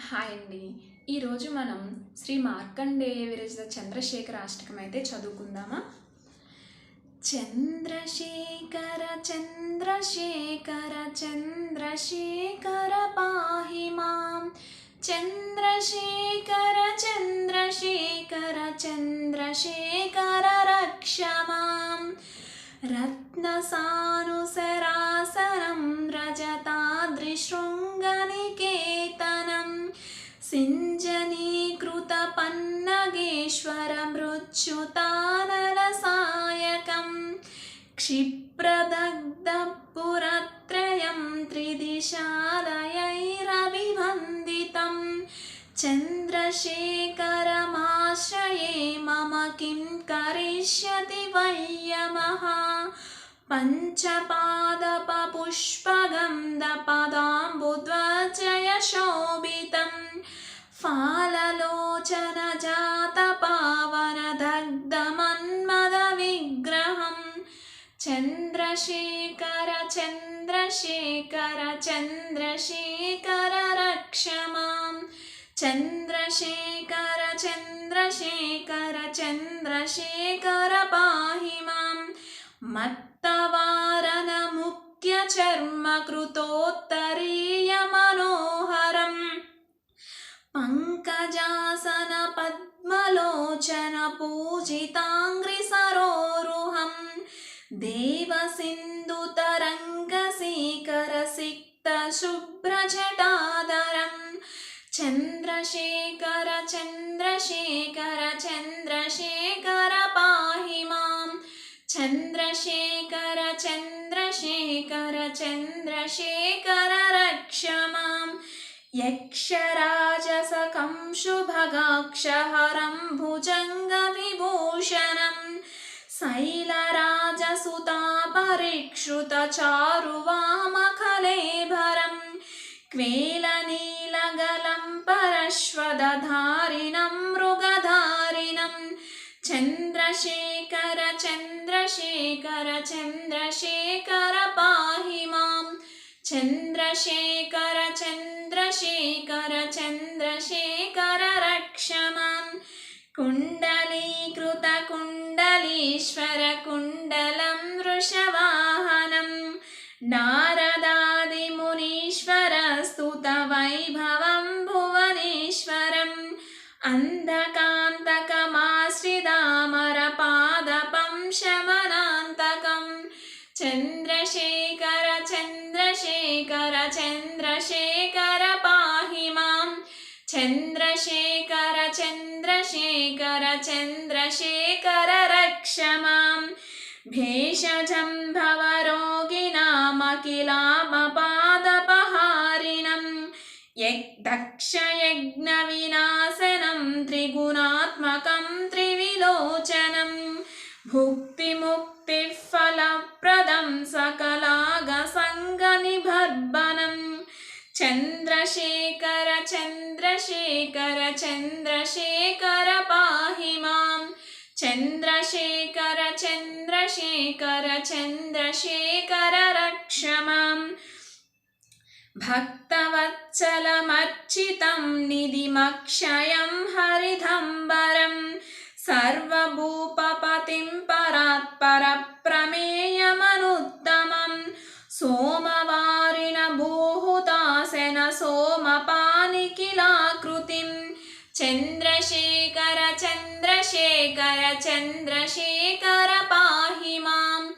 Hi అండి. ఈరోజు మనం శ్రీ మార్కండేయ విరచిత చంద్రశేఖర అష్టకం అయితే చదువుకుందామా? చంద్రశేఖర చంద్రశేఖర చంద్రశేఖర పాహి మాం. చంద్రశేఖర చంద్రశేఖర చంద్రశేఖర రక్ష మాం. రత్నసానుసరాసనం రజతాద్రిశృంగనికేతనం सिञ्जनीकृतपन्नगेश्वर मृत्युतानलसायकं क्षिप्रदग्धपुरत्रयं त्रिदिशालयैरभिवन्दितं चन्द्रशेखरमाश्रये मम किं करिष्यति वयमः पञ्चपादपपुष्पगन्धपदाम्बुध्वजयशोभितं फाललोचनजातपावनदग्धमन्मदविग्रहं चन्द्रशेखर चन्द्रशेखर चन्द्रशेखर रक्ष मां चन्द्रशेखर चन्द्रशेखर चन्द्रशेखर पाहि मां मत्तवारनमुख्यचर्मकृतोत्तरीयमनोहरम् पङ्कजासन पद्मलोचन पूजिताङ्घ्रिसरोरुहं देवसिन्धुतरङ्गसीकरसिक्तशुभ्रजटादरं चन्द्रशेखर चन्द्रशेखर चन्द्रशेखर पाहि मां चन्द्रशेखर चन्द्रशेखर चन्द्रशेखर रक्ष मां यक्षराजसकं शुभगाक्षहरं भुजङ्गविभूषणं शैलराजसुतापरिक्षुतचारुवामखलेभरं क्वेलनीलगलं परश्वदधारिणं मृगधारिणं चन्द्रशेखर चन्द्रशेखर चन्द्रशेखर पाहि मां चन्द्रशेखर చంద్రశేఖర చంద్రశేఖర రక్షమాం. కుండలీకృత కుండలీశ్వర కుండలం వృషవాహనం. నారదాదిమునీశ్వర స్తుత వైభవం భువనేశ్వరం. అంధకాంతకమాశ్రిదామరపాదపం శమనాంతకం. చంద్రశేఖర చంద్రశేఖర చంద్రశేఖర చంద్రశేఖర చంద్రశేఖర చంద్రశేఖర రక్ష మాం భేషజం భవరోగినామఖిలామపాదపహారిణం దక్షయజ్ఞవినాశనం త్రిగుణాత్మకం త్రివిలోచనం భుక్ చంద్రశేఖర చంద్రశేఖర పాహి మాం. చంద్రశేఖర చంద్రశేఖర చంద్రశేఖర రక్ష మాం. భక్తవత్సలమర్చితం నిధిమక్షయం హరిధంబరం. సర్వభూపపతిం పరాత్పర చంద్రశేఖర చంద్రశేఖర పాహి మాం.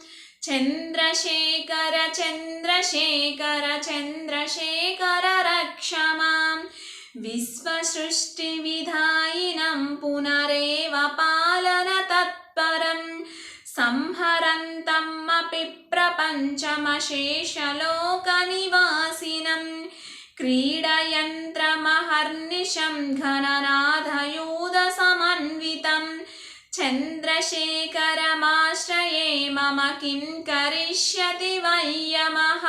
చంద్రశేఖర చంద్రశేఖర చంద్రశేఖర రక్ష మాం. విశ్వసృష్టివిధాయినం పునరేవ పాలన తత్పరం. సంహరంతమ్మపి ప్రపంచమశేషలోకనివాసినం. క్రీడయంత్రమహర్నిశం ఘననాథయో चन्द्रशेखरमाश्रये मम किं करिष्यति वयमः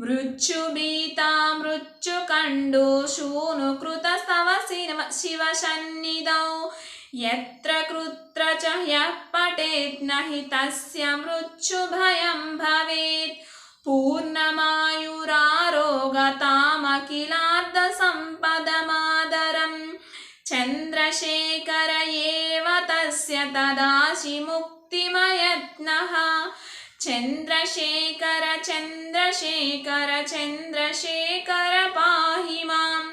मृत्युभीता मृत्युकण्डोषूनुकृतस्तव शिव शिवसन्निधौ यत्र कुत्र च ह्यः पठेत् न हि तस्य मृत्युभयं भवेत् पूर्णमायुरारोगतामखिलार्धसम्पदं చంద్రశేఖర ఏవ తదాసి ముక్తిమయత్నః. చంద్రశేఖర చంద్రశేఖర చంద్రశేఖర పాహి మాం.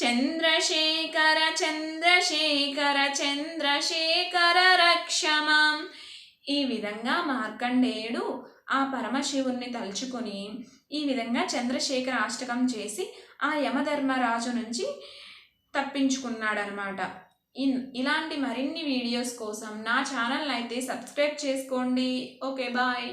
చంద్రశేఖర చంద్రశేఖర చంద్రశేఖర రక్షమాం ఈ విధంగా మార్కండేయుడు ఆ పరమశివుణ్ణి తలుచుకొని ఈ విధంగా చంద్రశేఖర అష్టకం చేసి ఆ యమధర్మరాజు నుంచి తప్పించుకున్నాడనమాట. ఇన్ ఇలాంటి మరిన్ని వీడియోస్ కోసం నా ఛానల్ అయితే సబ్స్క్రైబ్ చేసుకోండి. Okay bye.